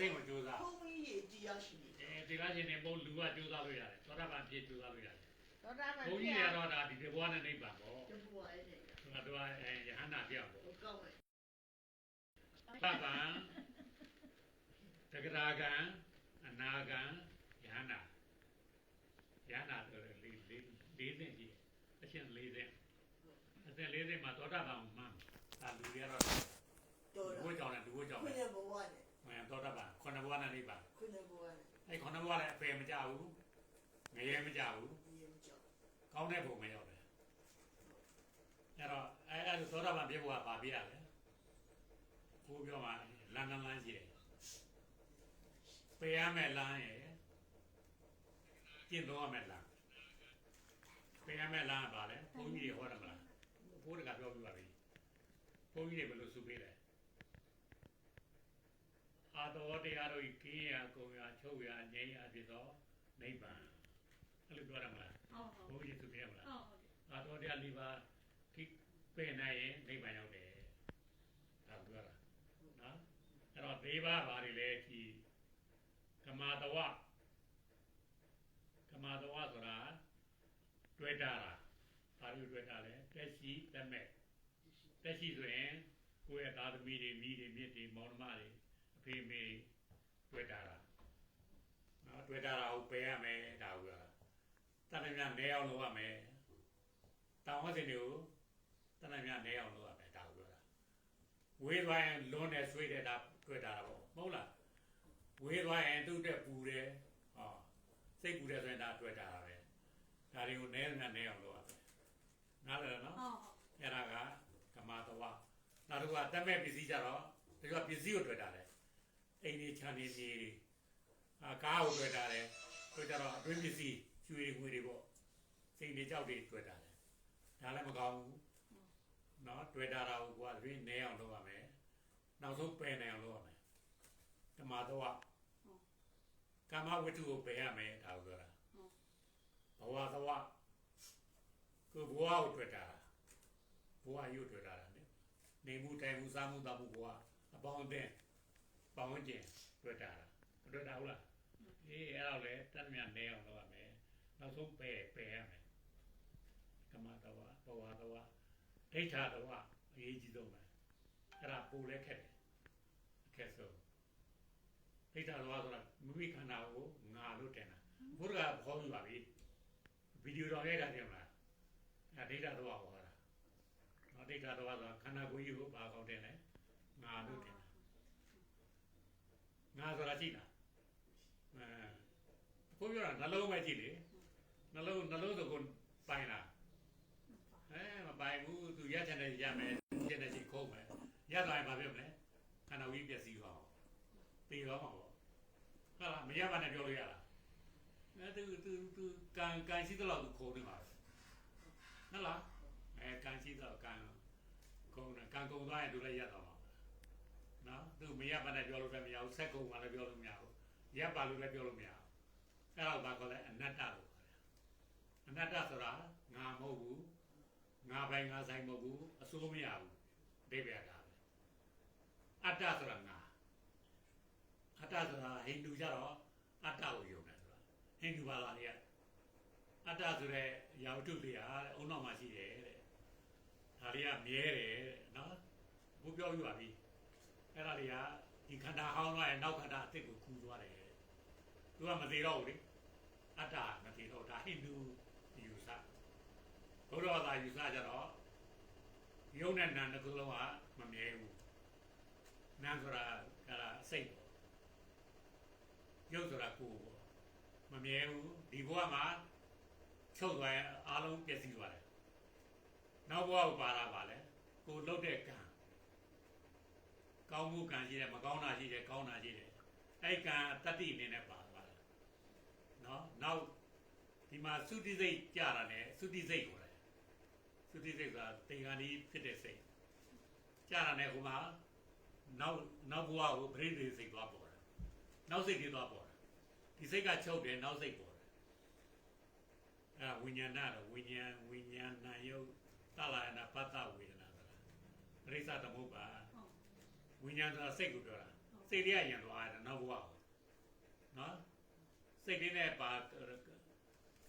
စိတ်ကိုကြိုးစားဘုန်းကြီးရေတရားရှိတယ်အဲဒီလားရှင်နေပုံလူကကြိုးစားလို့ရတယ်သောတာပန်ဖြစ်ကြိုးစားလို့ရတယ်သောတာပန်ဘုန်းကြီးတွေကတော့ဒါဒီဘဝနဲ့နိဗ္ဗာန်ပေါ့တပူအဲ့ဒါသူကသူကအဲယဟန္တာပြောက်ပေါ့ဟိုကောင်းတယ်သဗ္ဗံတဂရာကံအနာကံယဟန္တာယဟန္တာဆိုတဲ့လေးလေးလေးသိကြီးအရှင်လေးသိအရှင်လေးသိမှာသောတာပန်မှန်ဒါလူတွေကတော့တော်လူတာဝတ်ကြောင်းနဲ့လူဝတ်ကြောင်းခွနဲ့င့်ရဘဝနဲ့မှန်သောတာပန်ခொန ဘဝနဲ့နိဗ္ဗာန်ခွင့်ရဘဝနဲ့အဲ့ခொနဘဝလည်းအပယ်မကြဘူးငရဲမကြဘူးဒီရင်ကြောက်ကောင်းတဲ့ပုံမရောက်တယ်အဲ့တော့အဲ့အဲ့သောတာပန်ပြေဖို့ကပါပြရလဲကိုပြောမှာလမ်းလမ်းလမ်းရှိတယ်ပယ်ရမယ်လမ်းရယ်ကျင့်တော်ရမယ်လမ်းပယ်ရမယ်လမ်းကပါလဲဘုန်းကြီးတွေဟောတယ်မလားဘိုးတကပြောပြပါပြီဘုန်းကြီးတွေဘယ်လိုစုပေးလဲ အာတော်တရားတို့ဤကင်းရာကုံရာချုပ်ရာငြိမ်းရာဖြစ်သောနိဗ္ဗာန်အဲ့လိုပြောရမလားဟုတ်ဟုတ်ဘုန်းကြီးစုပေးရမလားဟုတ်ဟုတ်အာတော်တရား၄ပါးခိပင်နိုင်ရင်နိဗ္ဗာန်ရောက်တယ်ဒါပြောတာနော်အဲ့တော့၄ပါးဘာတွေလဲဒီကမာတဝကမာတဝဆိုတာတွေ့တာလားဘာလို့တွေ့တာလဲတက်ရှိတက်မဲ့တက်ရှိဆိုရင်ကိုယ့်ရဲ့သားသမီးတွေမိတွေမြစ်တွေမောင်နှမတွေအ ဖေမေတွေ့တာလားနော်တွေ့တာကိုပယ်ရမယ်ဒါကိုပြောတာတဏှာများနေအောင်လုပ်ရမယ်တောင်ဝတ်စင်တွေကိုတဏှာများနေအောင်လုပ်ရမယ်ဒါကိုပြောတာဝေးသွားရင်လွန်းတယ်ဆွေးတယ်ဒါတွေ့တာပေါ့မဟုတ်လားဝေးသွားရင်သူ့တက်ပူတယ်ဟောစိတ်ပူတယ်ဆိုရင်ဒါတွေ့တာပဲဒါတွေကိုနေများနေအောင်လုပ်ရမယ်နားလည်လားနော်ဟုတ်အဲ့ဒါကကမာတဝနောက်တစ်ခုကတက်မဲ့ပစ္စည်းကြတော့ဒီကပစ္စည်းကိုတွေ့တာလေ အိမ်ကြီးခြံနေနေအာကားကိုတွေ့တာလေတွေ့ကြတော့အတွင်းပစ္စည်းရွှေတွေငွေတွေပေါ့စိတ်တွေကြောက်တွေတွေ့တာလေ ဒါလည်းမကောင်းဘူးเนาะတွေ့တာတာကိုကွာတပြင်းနဲအောင်လုပ်ရမယ်နောက်ဆုံးပယ်နိုင်အောင်လုပ်ရမယ်ဓမ္မတော့ကာမဝတ္ထုကိုပယ်ရမယ်ဒါကိုပြောတာဘဝသဝကိုဘဝကိုတွေ့တာဘဝရုပ်တွေ့တာလေနေမှုတိုင်မှုစားမှုတောက်မှုဘဝအပေါင်းအသင်း ပေါင်းကျင်တွေ့တာမတွေ့တာဟုတ်လားအေးအဲ့တော့လေတတ်မြတ်နဲအောင်လုပ်ရမယ်နောက်ဆုံးပယ်ပယ်ရမယ်ကမ္မတဝဘဝတဝဒိဋ္ဌတဝအရေးကြီးဆုံးပဲအဲ့ဒါပူလဲခက်တယ်အခက်ဆုံးဒိဋ္ဌတဝဆိုတာမိမိခန္ဓာကိုငါလို့တင်တာဘုရားကခေါ်ပြပါပြီဗီဒီယိုတော်ရိုက်တာတင်မလားအဲ့ဒိဋ္ဌတဝဟောတာနော်ဒိဋ္ဌတဝဆိုတာခန္ဓာကိုယ်ကြီးကိုဘာကောင်းတင်လဲငါလို့တင်တာ ငါဆိုတာကြည့်လားအဲဘုရားကနှလုံးပဲကြည့်လေနှလုံးနှလုံးဆိုကိုပိုင်လားအဲမပိုင်ဘူးသူရက်ချင်တယ်ရမယ်ချင်တယ်ချင်းခုံးမယ်ရသွားရင်ဘာဖြစ်မလဲခန္ဓာဝိပျက်စီးသွားအောင်သိတော့မှာပေါ့ဟုတ်လားမရပါနဲ့ပြောလို့ရလားအဲသူသူသူကံကံရှိသလောက်သူခုံးနေမှာပဲဟုတ်လားအဲကံရှိတော့ကံခုံးတယ်ကံကုံသွားရင်သူလည်းရသွားမှာ နော်သူမရပါနဲ့ပြောလို့လည်းမရဘူးဆက်ကုံမှလည်းပြောလို့မရဘူးရပါလို့လည်းပြောလို့မရဘူးအဲ့တော့ဘာခေါ်လဲအနတ္တလို့ခေါ်တယ်အနတ္တဆိုတာငါမဟုတ်ဘူးငါပိုင်ငါဆိုင်မဟုတ်ဘူးအစိုးမရဘူးဒိဗေတာပဲအတ္တဆိုတာငါအတ္တဆိုတာဟိန္ဒူကြတော့အတ္တကိုယုံတယ်ဆိုတာဟိန္ဒူဘာသာတွေကအတ္တဆိုတဲ့ရာဝတ္ထုတွေဟာတဲ့အုံနောက်မှာရှိတယ်တဲ့ဒါတွေကမြဲတယ်တဲ့နော်ဘုပြောပြပါပြီ အဲ့ဒါတွေကဒီခန္ဓာဟောင်းသွားရင်နောက်ခန္ဓာအသစ်ကိုခူးသွားတယ်တဲ့သူကမသေးတော့ဘူးလေအတ္တမသေးတော့ဒါဟိန္ဒူယူဆဘုရားသာယူဆကြတော့ယုံနဲ့နာနှစ်ခုလုံးကမမြဲဘူးနာဆိုတာကလာစိတ်ပေါ့ယုတ်ဆိုတာကိုယ်ပေါ့မမြဲဘူးဒီဘဝမှာချုပ်သွားရင်အားလုံးပျက်စီးသွားတယ်နောက်ဘဝကိုပါလာပါလေကိုယ်လှုပ်တဲ့ကံ ကောင်းမှုကံရှိတယ်မကောင်းတာရှိတယ်ကောင်းတာရှိတယ်အဲ့ကံတတ္တိအနေနဲ့ပါသွားတယ်နော်နောက်ဒီမှာသုတိစိတ်ကြတာ ਨੇ သုတိစိတ်ကိုသုတိစိတ်ကသင်္ကန်းဒီဖြစ်တဲ့စိတ်ကြာတာနဲ့ဟိုမှာနောက်နောက်ဘဝကိုပရိသေစိတ်သွားပေါ်တာနောက်စိတ်တွေသွားပေါ်တာဒီစိတ်ကချုပ်တယ်နောက်စိတ်ပေါ်တယ်အဲဝိညာဏတော့ဝိညာဉ်ဝိညာဏယုတ်တလာယနာပတ္တဝေဒနာဆိုတာပရိစ္ဆသမုပ္ပါ ဝိညာဉ်ဆိုတာစိတ်ကိုပြောတာစိတ်လေးကရင်သွားတယ်နောက်ဘဝကိုနော်စိတ်လေးနဲ့ပါ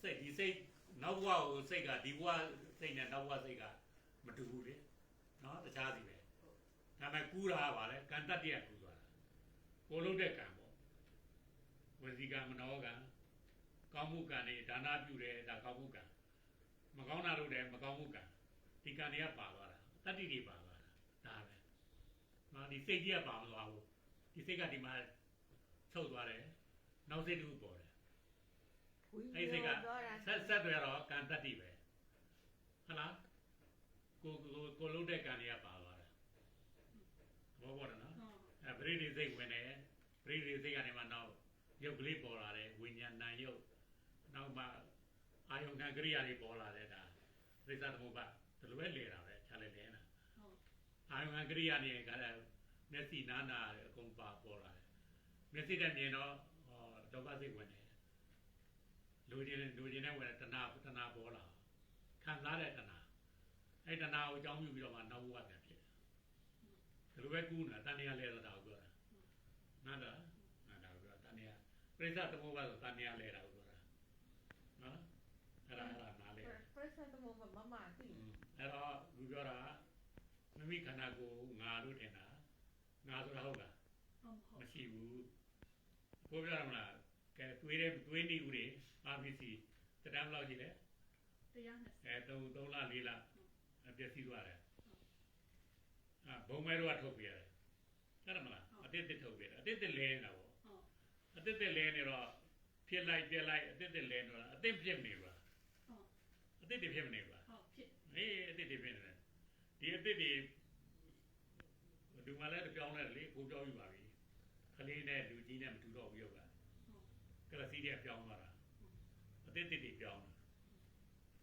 စိတ်ဒီစိတ်နောက်ဘဝကိုစိတ်ကဒီဘဝစိတ်နဲ့နောက်ဘဝစိတ်ကမတူဘူးလေနော်တခြားစီပဲဒါပေမဲ့ကူးတာကပါလေကံတတ္တရကူးသွားတာကိုလုံးတဲ့ကံပေါ့ဝစီကံမနောကံကောင်းမှုကံတွေဒါနပြုတယ်ဒါကောင်းမှုကံမကောင်းတာလုပ်တယ်မကောင်းမှုကံဒီကံတွေကပါသွားတာတတ္တိတွေပါသွားတာဒါပဲ နော်ဒီစိတ်ကြီးကပါမသွားဘူးဒီစိတ်ကဒီမှာချုပ်သွားတယ်နောက်စိတ်တစ်ခုပေါ်တယ်အဲ့ဒီစိတ်ကဆက်ဆက်တွေတော့ကံတတ္တိပဲဟုတ်လားကိုကိုကိုလုံးတဲ့ကံတွေကပါသွားတာဘောဘောနော်အဲပရိသေစိတ်ဝင်တယ်ပရိသေစိတ်ကနေမှနောက်ရုပ်ကလေးပေါ်လာတယ်ဝိညာဏနာယုတ်နောက်မှအာယုန်ကံကရိယာတွေပေါ်လာတယ်ဒါပရိသသမုပ္ပါဒီလိုပဲလေတာပဲခြားလေလေနာ အာယုန်ကံကရိယာနေကလည်းမျက်စိနားနာအကုန်ပါပေါ်လာတယ်မျက်စိနဲ့မြင်တော့ဟောဒုက္ခစိတ်ဝင်တယ်လူချင်းလူချင်းနဲ့ဝင်တဲ့တဏှာတဏှာပေါ်လာခံစားတဲ့တဏှာအဲ့တဏှာကိုအကြောင်းပြုပြီးတော့မှနောက်ဘဝပြန်ဖြစ်တယ်ဒီလိုပဲကူးနေတာတဏှာလဲတာကိုပြောတာနားတာနားတာကိုပြောတာတဏှာပြိဿသမုပ္ပါဆိုတဏှာလဲတာကိုပြောတာနော်အဲ့ဒါအဲ့ဒါနားလဲပရိသတ်သမုပ္ပါမမသိအဲ့တော့လူပြောတာ မိမိခန္ဓာကိုယ်ငါလို့ထင်တာငါဆိုတာဟုတ်လားဟုတ်ဟုတ်မရှိဘူးဘိုးပြောရမလားကဲတွေးတဲ့တွေးနေဦးတွေအာပီစီတတမ်းဘယ်လောက်ရှိလဲတရားနဲ့အဲ3 3လ4လအပြည့်စည်သွားတယ်အာဘုံမဲတော့ထုတ်ပြရတယ်ဟုတ်တယ်မလားအတစ်တစ်ထုတ်ပြတယ်အတစ်တစ်လဲနေတာပေါ့ဟုတ်အတစ်တစ်လဲနေတော့ဖြစ်လိုက်ပြက်လိုက်အတစ်တစ်လဲနေတော့အတစ်ဖြစ်နေပါဟုတ်အတစ်တစ်ဖြစ်နေပါဟုတ်ဖြစ်အေးအတစ်တစ်ဖြစ်နေတယ်ဒီအတစ်တွေ ဒီမှာလည်းပြောင်းလဲလေကိုပြောင်းယူပါပြီခလေးနဲ့လူကြီးနဲ့မတူတော့ဘူးရုပ်ကကလစီတဲ့ပြောင်းသွားတာအတစ်တစ်တွေပြောင်းတာ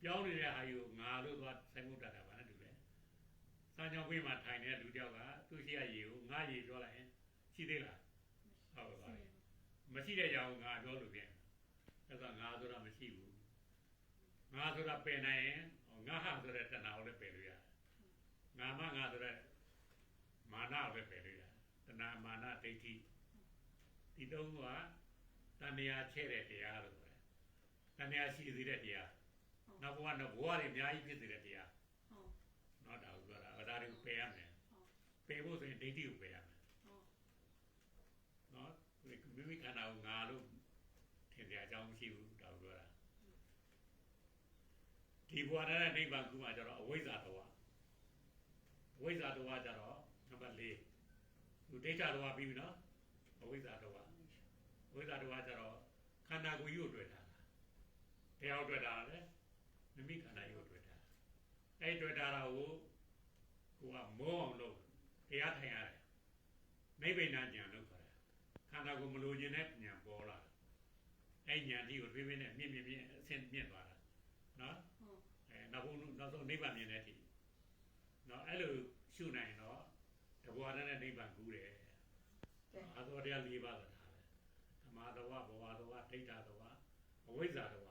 ပြောင်းနေတဲ့ဟာယူငါလို့သွားဆိုင်မှုတတ်တာပါနဲ့တူတယ်စမ်းချောင်းခွေးမှာထိုင်နေတဲ့လူတယောက်ကသူ့ရှိရရေကိုငါရေပြောလိုက်ရင်ရှိသေးလားဟုတ်ပါဘူးမရှိတဲ့ကြောင်ငါပြောလို့ပြန်အဲ့ဒါငါဆိုတာမရှိဘူးငါဆိုတာပယ်နိုင်ရင်ငါဟာဆိုတဲ့တဏှာကိုလည်းပယ်လို့ရတယ်ငါမငါဆိုတဲ့ မာနကိုလည်းပယ်လို့ရတယ်တဏှာမာနဒိဋ္ဌိဒီသုံးခုကတဏှာချဲ့တဲ့တရားလို့ပြောတယ်တဏှာရှိသေးတဲ့တရားနောက်ဘဝနောက်ဘဝတွေအများကြီးဖြစ်စေတဲ့တရားဟုတ်နော်ဒါကိုပြောတာဒါတွေကိုပယ်ရမယ်ဟုတ်ပယ်ဖို့ဆိုရင်ဒိဋ္ဌိကိုပယ်ရမယ်ဟုတ်နော်မိမိခန္ဓာကိုငါလို့ထင်ကြအကြောင်းမရှိဘူးဒါကိုပြောတာဒီဘဝနဲ့နိဗ္ဗာန်ကူမှာကျတော့အဝိဇ္ဇာတဝအဝိဇ္ဇာတဝကျတော့နံ ပါတ်၄သူဒိဋ္ဌတဝပြီးပြီနော်အဝိဇ္ဇာတဝအဝိဇ္ဇာတဝကျတော့ခန္ဓာကိုယ်ကြီးကိုတွေ့တာတရားကိုတွေ့တာလေမိမိခန္ဓာကြီးကိုတွေ့တာအဲ့ဒီတွေ့တာကိုကိုကမောအောင်လုပ်တရားထိုင်ရတယ်နိဗ္ဗာန်ဉာဏ်လို့ခေါ်တယ်ခန္ဓာကိုယ်မလိုချင်တဲ့ဉာဏ်ပေါ်လာအဲ့ဉာဏ်ကြီးကိုတွေးပြီးနဲ့မြင့်မြင့်မြင့်အဆင့်မြင့်သွားတာနော်ဟုတ်အဲနောက်ဆုံးနောက်ဆုံးနိဗ္ဗာန်မြင်တဲ့အထိနော်အဲ့လိုရှုနိုင်ရင်တော့ တဘဝတည်းနဲ့နိဗ္ဗာန်ကူးတယ်အာသောတရား၄ပါးဆိုတာပဲဓမ္မတဝဘဝတဝဒိဋ္ဌတဝအဝိဇ္ဇာတဝ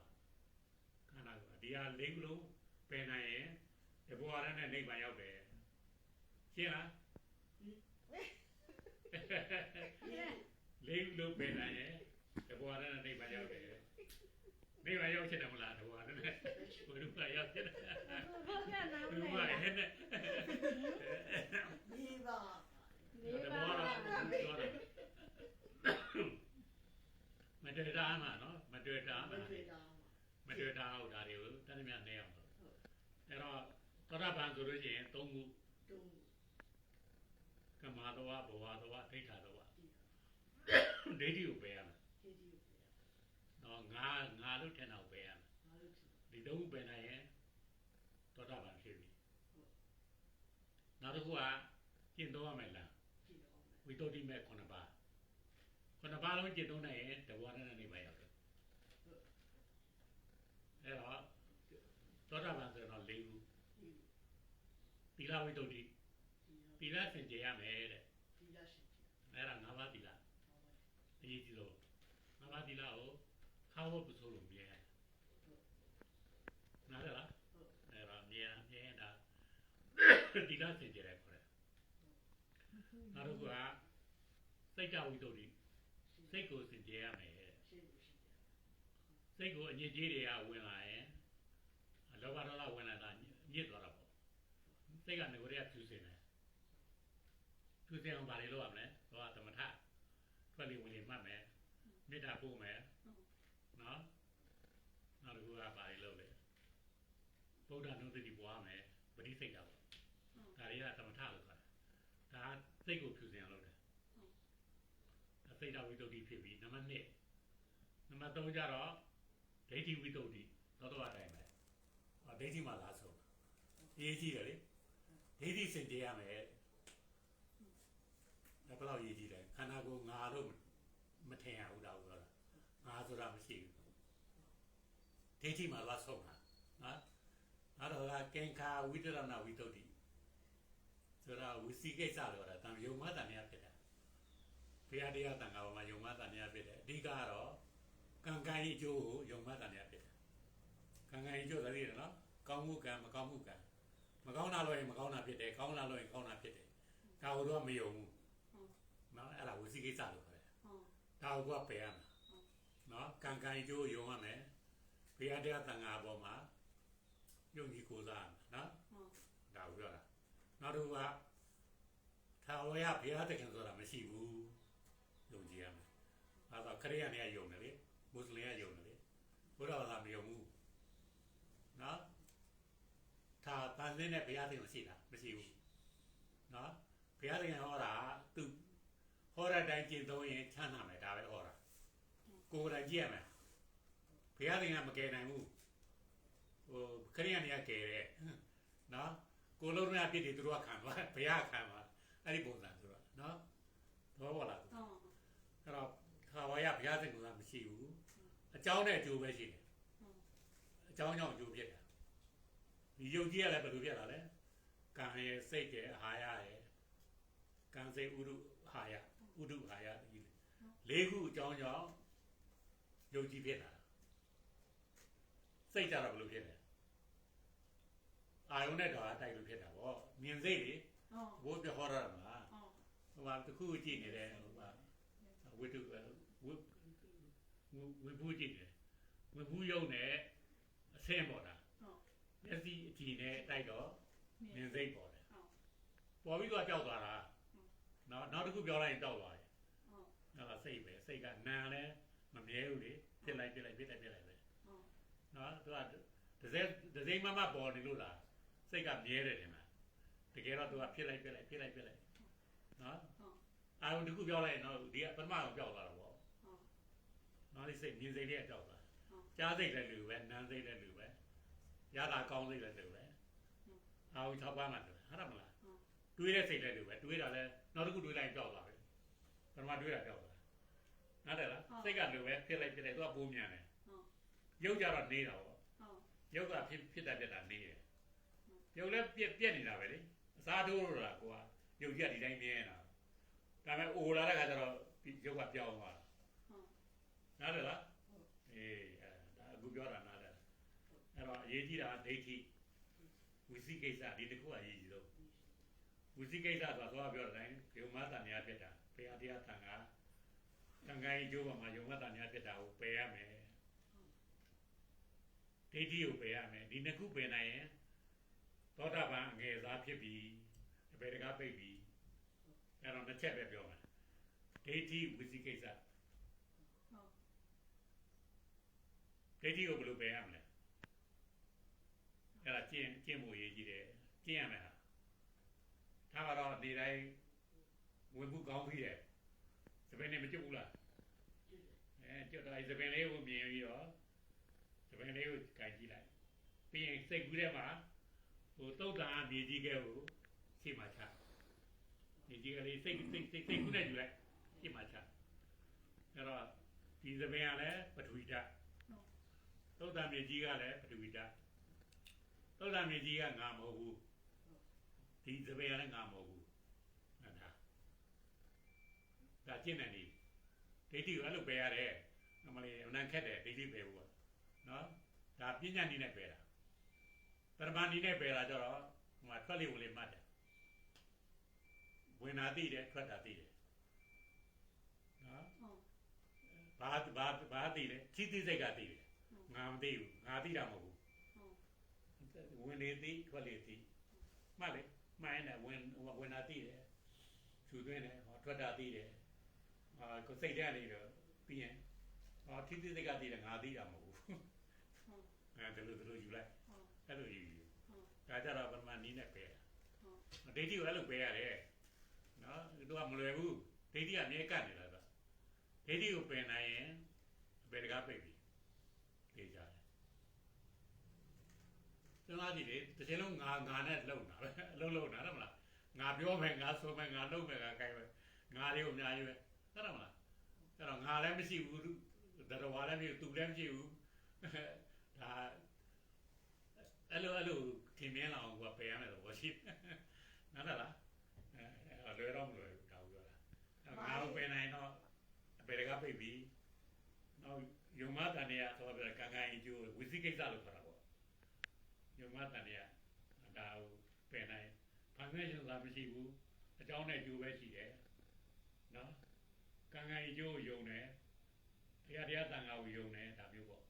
ခန္ဓာကဒီဟာ၄ခုလုံးပယ်နိုင်ရင်တဘဝတည်းနဲ့နိဗ္ဗာန်ရောက်တယ်ရှင်းလားလေးလုံးပင်နိုင်ရဲ့တဘောရနဲ့နိဗ္ဗာန်ရောက်တယ်နိဗ္ဗာန်ရောက်ချင်တယ်မလားတဘောရနဲ့ဘယ်လိုမှရောက်ချင်တယ်ဘောကနားဘယ်လိုမမှလဲဟဲ့နဲ့ဒီပါ လေးတပါဘောရပြောတယ်မတွေ့တာမှာနော်မတွေ့တာမမှာတွေ့တာမတွေ့တာဟုတ်တာတွေကိုတန်းမြတ်နေအောင်လို့အဲ့တော့သောတာပန်ဆိုလို့ရှိရင်၃ခုတုံးကမ္မာတဝဘဝတဝဒိဋ္ဌတဝဒီဒိဋ္ဌိကိုပယ်ရမယ်ဒီဒီနော်ငါငါလို့ထင်တာကိုပယ်ရမယ်ငါတို့ဒီဒီသုံးခုပယ်နိုင်ရင်သောတာပန်ဖြစ်ပြီနောက်တစ်ခုကကျင့်သုံးရမယ်လား ဒီတော့မယ်ဝိသုဒ္ဓိမဲ့9ပါး9ပါးလုံးကျင့်သုံးနိုင်ရင်တဘောရဏနိဗ္ဗာန်ရောက်တယ်အဲ့တော့သောတာပန်ဆိုတော့၄ခုဒီသီလဝိသုဒ္ဓိဒီသီလစင်ကြယ်ရမယ်တဲ့ဒီရရှိတယ်အဲ့ဒါ၅ပါးသီလအရေးကြီးဆုံး၅ပါးသီလကိုခါဝတ်ပစိုးလို့မြဲနားလည်လားအဲ့တော့မြဲမြဲတာသီလစင်ကြယ်တယ်ခေါ်တယ် နောက်တစ်ခုကစိတ်တဝိတ္တုစိတ်ကိုစင်ကြယ်ရမယ်တဲ့ရှိလို့ရှိတယ်စိတ်ကိုအညစ်အကြေးတွေကဝင်လာရင်လောဘဒေါသဝင်လာတာညစ်သွားတာပေါ့စိတ်ကငကိုတွေကဖြူစင်တယ်ဖြူစင်အောင်ဗာလေလို့ရမလဲတော့သမထထွက်လေဝင်လေမှတ်မယ်မေတ္တာပို့မယ်နော်နောက်တစ်ခုကဗာလေလို့လေဗုဒ္ဓနုတ္တိပွားမယ်ပရိစိတ်တာပေါ့ဒါတွေကသမထလို့ခေါ်တာဒါ စိတ်ကိုဖြူစင်အောင်လုပ်တယ်ဒါစိတ်တော်ဝိတ္တုဖြစ်ပြီနံပါတ်1နံပါတ်3ကျတော့ဒိဋ္ဌိဝိတ္တုသောတော့အတိုင်းပဲဟောဒိဋ္ဌိမှာလားဆုံးရေးကြည့်တယ်လေဒိဋ္ဌိစင်ကြယ်ရမယ်ဒါဘယ်လောက်ရေးကြည့်တယ်ခန္ဓာကိုယ်ငါလို့မထင်ရဘူးတော့ပြောတာငါဆိုတာမရှိဘူးဒိဋ္ဌိမှာလားဆုံးတာနော်အဲ့တော့ကကင်္ခာဝိတရဏဝိတ္တု ဆိုတာဝစီကိစ္စလို့ဆိုတာတံယုံမတန်ရဖြစ်တာဘုရားတရားတန်ခါပေါ်မှာယုံမတန်ရဖြစ်တယ်အဓိကတော့ကံကံဤအကျိုးကိုယုံမှတ်တာများဖြစ်တယ်။ကံကံဤအကျိုးသတိရနော်။ကောင်းမှုကံမကောင်းမှုကံမကောင်းတာလို့ရင်မကောင်းတာဖြစ်တယ်။ကောင်းတာလို့ရင်ကောင်းတာဖြစ်တယ်။ဒါကိုတော့မယုံဘူး။နော်အဲ့ဒါဝစီကိစ္စလို့ခေါ်တယ်။ဒါကိုကပယ်ရမှာ။နော်ကံကံဤအကျိုးယုံရမယ်။ဘုရားတရားတန်ခါပေါ်မှာယုံကြည်ကိုးစားရမယ်နော်။ဒါကိုပြောတာ။ နောက်တစ်ခုကထာဝရဘုရားတခင်ဆိုတာမရှိဘူး။ယုံကြည်ရမယ်။အဲဒါခရိယာနေယုံတယ်လေ။မွတ်စလင်ကယုံတယ်လေဘုရားဘာသာမယုံဘူးနော်ဒါတန်စင်းနဲ့ဘုရားသခင်မရှိတာမရှိဘူးနော်ဘုရားသခင်ဟောတာသူဟောတဲ့အတိုင်းကျင့်သုံးရင်ချမ်းသာမယ်ဒါပဲဟောတာကိုယ်တိုင်ကြည့်ရမယ်ဘုရားသခင်ကမကယ်နိုင်ဘူးဟိုခရိယန်တွေကကယ်တယ်နော် ကိုယ်လုံးနဲ့အပြစ်တွေသူတို့ကခံသွားဘုရားခံသွားအဲ့ဒီပုံစံဆိုတော့နော်ဘောဘောလားအဲ့တော့ခါဝါရဘုရားသခင်ကမရှိဘူးအကြောင်းနဲ့အကျိုးပဲရှိတယ်အကြောင်းကြောင့်အကျိုးဖြစ်တာဒီယုတ်ကြီးကလည်းဘယ်လိုဖြစ်တာလဲကံရဲ့စိတ်ရဲ့အာဟာရရဲ့ကံစိတ်ဥဒုအာဟာရဥဒုအာဟာရဒီလေးခုအကြောင်းကြောင့်ယုတ်ကြီးဖြစ်တာစိတ်ကြတော့ဘယ်လိုဖြစ်လဲ အာယုန်နဲ့တော့တိုက်လို့ဖြစ်တာဗောမြင်စိတ်လေဘိုးပြဟောရမှာဟိုမှာတစ်ခုကြည့်နေတယ်ဟိုမှာဝိတုဝိဝိဘူးကြည့်တယ်ဝိဘူးယုံနဲ့အဆင်းပေါ်တာမျက်စိအကြည့်နဲ့တိုက်တော့မြင်စိတ်ပေါ်တယ်ပေါ်ပြီးတော့ကြောက်သွားတာနောက်နောက်တစ်ခုပြောလိုက်ရင်တောက်သွားတယ်အဲ့ဒါစိတ်ပဲစိတ်ကနာလဲမမြဲဘူးလေဖြစ်လိုက်ဖြစ်လိုက်ဖြစ်လိုက်ဖြစ်လိုက်ပဲနော်သူကဒဇက်ဒဇိမမပေါ်နေလို့လား စိတ်ကမြဲတယ်တင်မတကယ်တော့သူကဖြစ်လိုက်ဖြစ်လိုက်ဖြစ်လိုက်ဖြစ်လိုက်နော်အာရုံတစ်ခုပြောလိုက်ရင်တော့ဒီကပထမအောင်ကြောက်သွားတာပေါ့နော်ဒီစိတ်မြင်စိတ်လေးကကြောက်သွားကြားစိတ်လည်းလူပဲနားစိတ်လည်းလူပဲရတာကောင်းစိတ်လည်းလူပဲအာဝ၆ပါးမှတူတယ်ဟုတ်တယ်မလားတွေးတဲ့စိတ်လည်းလူပဲတွေးတာလည်းနောက်တစ်ခုတွေးလိုက်ကြောက်သွားပြီပထမတွေးတာကြောက်သွားနားတယ်လားစိတ်ကလူပဲဖြစ်လိုက်ဖြစ်လိုက်သူကပိုးမြန်တယ်ရုပ်ကြတော့နေတာပေါ့ရုပ်ကဖြစ်ဖြစ်တာပြက်တာနေတယ် ရုပ်လည်းပြက်ပြက်နေတာပဲလေအစားထိုးလို့လားကိုကရုပ်ကြီးကဒီတိုင်းမြဲနေတာဒါပေမဲ့အိုလာတဲ့ခါကျတော့ရုပ်ကပြောင်းသွားတာနားလည်လားအေးအဲဒါအခုပြောတာနားလည်လားအဲ့တော့အရေးကြီးတာဒိဋ္ဌိဝိသိကိစ္စဒီတစ်ခုအရေးကြီးဆုံးဝိသိကိစ္စဆိုတာသွားပြောတဲ့အတိုင်းယုံမတန်ညာဖြစ်တာဘုရားတရားတန်ခါတန်ခါကြီးကျိုးပေါ်မှာယုံမတန်ညာဖြစ်တာကိုပယ်ရမယ်ဒိဋ္ဌိကိုပယ်ရမယ်ဒီနှစ်ခုပယ်နိုင်ရင် သောတာပန်အငယ်စားဖြစ်ပြီအပေတကားပိတ်ပြီအဲ့တော့တစ်ချက်ပဲပြောမယ်ဒိဋ္ဌိဝိသိကိစ္စဒိဋ္ဌိကိုဘယ်လိုပယ်ရမလဲအဲ့ဒါကျင့်ကျင့်ဖို့အရေးကြီးတယ်ကျင့်ရမယ်ဟာဒါကတော့ဒီတိုင်းဝင်မှုကောင်းပြီတယ်သပင်နဲ့မကျွတ်ဘူးလားအဲကျွတ်တော့သပင်လေးကိုမြင်ပြီးတော့သပင်လေးကိုကြိုင်ကြည့်လိုက်ပြီးရင်စိတ်ကူးထဲမှာ ဟိုတုတ်တန်အမြေကြီးကဲကိုရှေ့မှာချမြေကြီးကလေးစိတ်စိတ်စိတ်စိတ်ကူးနဲ့ယူလိုက်ရှေ့မှာချအဲ့တော့ဒီသပင်ကလည်းပထဝီဓာတ်သုဒ္ဓမြေကြီးကလည်းပထဝီဓာတ်သုဒ္ဓမြေကြီးကငါမဟုတ်ဘူးဒီသပယ်ကလည်းငါမဟုတ်ဘူးအဲ့ဒါဒါကျင့်တယ်ဒီဒိဋ္ဌိကိုအဲ့လိုပယ်ရတယ်အမလေးအနံခက်တယ်ဒိဋ္ဌိပယ်ဖို့ကနော်ဒါပညာနည်းနဲ့ပယ်တာ ပရမဏီနဲ့ပယ်တာကြတော့ဟိုမှာထွက်လေဝင်လေမှတ်တယ်ဝင်တာသိတယ်ထွက်တာသိတယ်ဘာဘာဘာသိလဲချီးသိစိတ်ကသိတယ်ငါမသိဘူးငါသိတာမဟုတ်ဘူးဝင်လေသိထွက်လေသိမှတ်လေမှန်တယ်ဝင်ဝင်တာသိတယ်သူသွင်းတယ်ဟောထွက်တာသိတယ်အာကိုစိတ်ထဲကနေတော့ပြီးရင်ဟောချီးသိစိတ်ကသိတယ်ငါသိတာမဟုတ်ဘူးအဲဒီလိုဒီလိုယူလိုက် အဲ့လိုယူယူဒါကြတော့ပရမနီးနဲ့ပဲဒိဋ္ဌိကိုအဲ့လိုပဲရတယ်နော်သူကမလွယ်ဘူးဒိဋ္ဌိကအမြဲကတ်နေတာဆိုဒိဋ္ဌိကိုပင်နိုင်ရင်အပေတကားပိတ်ပြီသိကြတယ်စဉ်းစားကြည့်လေတစ်ချိန်လုံးငါငါနဲ့လုံတာပဲအလုံးလုံးတာဟုတ်မလားငါပြောမယ်ငါဆိုမယ်ငါလုပ်မယ်ငါကိုင်မယ်ငါတွေကိုအများကြီးပဲဟုတ်တယ်မလားအဲ့တော့ငါလည်းမရှိဘူးတတော်ဝါလည်းမရှိဘူးသူလည်းမရှိဘူးဒါ အဲ့လိုအဲ့လိုထင်မြင်လာအောင်ကပယ်ရမယ်တော့ဘာရှိနားလားအဲလွယ်တော့မလွယ်ဘူးဒါပြောတာငါ့ကိုပယ်နိုင်တော့အပေတကားပိတ်ပြီနောက်ယုံမတန်ရဆိုတော့ကံကံအကျိုးဝိသိကိစ္စလို့ခေါ်တာပေါ့ယုံမတန်ရဒါကိုပယ်နိုင်ဘာမှရှင်သာမရှိဘူးအကြောင်းနဲ့ကျိုးပဲရှိတယ်နော်ကံကံအကျိုးကိုယုံတယ်တရားတရားတန်ခါကိုယုံတယ်ဒါမျိုးပေါ့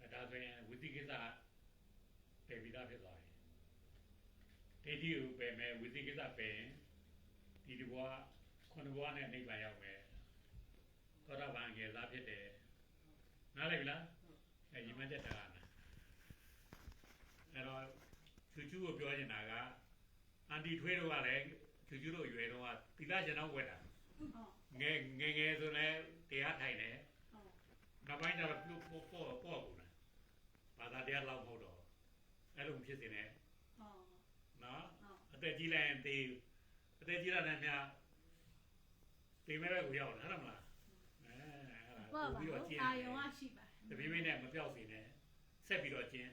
အဲဒါဆိုရင်ဝိသိကိစ္စ ပယ်ပြီးသားဖြစ်သွားတယ်ဒိဋ္ဌိကိုပယ်မယ်ဝိသိကိစ္စပယ်ရင်ဒီဒီဘဝခုနဘဝနဲ့နိဗ္ဗာန်ရောက်မယ်သောတာပန်ကေသာဖြစ်တယ်နားလည်ပြီလားအဲဒီမှတ်ချက်တာကအဲ့တော့ချူချူကိုပြောချင်တာကအန်တီထွေးတော့ကလည်းချူချူတို့ရွယ်တော့ကသီလရှင်တော့ဝက်တာငယ်ငယ်ငယ်ဆိုလည်းတရားထိုင်တယ်နောက်ပိုင်းကျတော့ပြုတ်ပေါ့ပေါ့ပေါ့ကုန်တယ်ဘာသာတရားလောက်မဟုတ်တော့ အဲ့လိုဖြစ်နေတယ်နော်အသက်ကြီးလိုက်ရင်သေအသက်ကြီးလာတဲ့မြတ်သေမဲ့ဘက်ကိုရောက်တယ်ဟုတ်မလားအဲအဲ့ဒါပို့ပြီးတော့ကျင်းအာယုံကရှိပါတပြေးပြေးနဲ့မပြောက်စေနဲ့ဆက်ပြီးတော့ကျင်း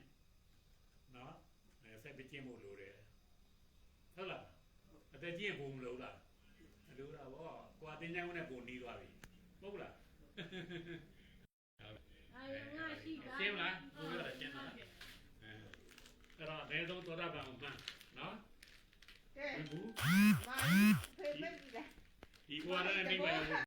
နော်အဲဆက်ပြီးကျင်းဖို့လိုတယ်ဟုတ်လားအသက်ကြီးရင်ပုံမလို့လားမလို့တာဗောကိုအတင်းချောင်းနဲ့ပုံနီးသွားပြီမဟုတ်လားအာယုံကရှိပါရှင်းမလားဘုရားရှင်းလား အဲအဲ့တော့ဘယ်တော့သောတာပန်ကိုမှန်းနော်ကဲဘူးမာဖေးမေးပြီလားဒီဘဝနဲ့နိဗ္ဗာန်ကို